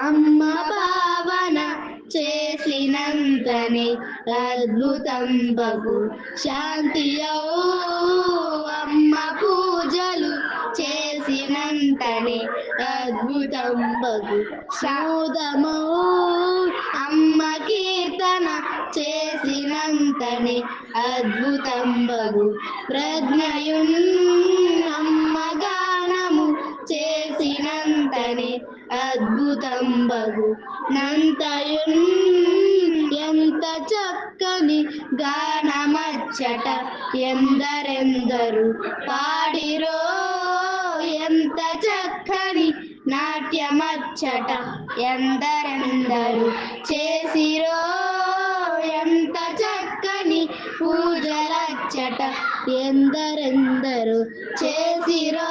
అమ్మ భావన చేసినంతనే అద్భుతం బగు శాంతి అమ్మ పూజలు చేసినంతనే అద్భుతం బగు సౌదమో అమ్మ కీర్తన చేసినంతనే అద్భుతం బగు ప్రజ్ఞయున్ అమ్మ గానము చేసినంతనే అద్భుతం బగు నంతయున్ ఎంత చక్కని గానమచ్చట ఎందరెందరు పాడిరో ఎంత చక్కని నాట్యమచ్చట ఎందరెందరు చేసిరో ఎంత చక్కని పూజలచ్చట ఎందరెందరు చేసిరో.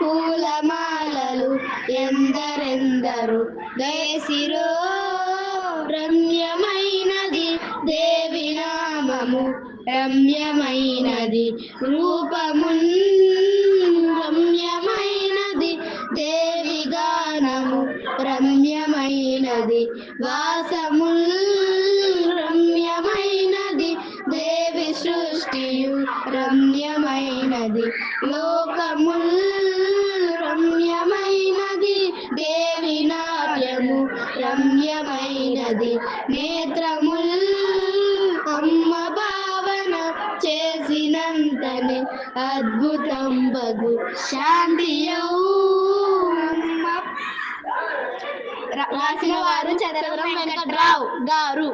పూలమాలలు ఎందరెందరు వేసిరో రమ్యమైనది దేవి నామము రమ్యమైనది రూపమున్ రమ్యమైనది దేవి గానము రమ్యమైనది వాసముల్ రమ్యమైనది దేవి సృష్టియు రమ్యమైనది లోకముల్ రమ్యమైనది నేత్రముల్ అమ్మ భావన చేసినంతనే అద్భుతం బగు. శాంతియౌ రాసిన వారు చదవరం వెంకట్రావు గారు.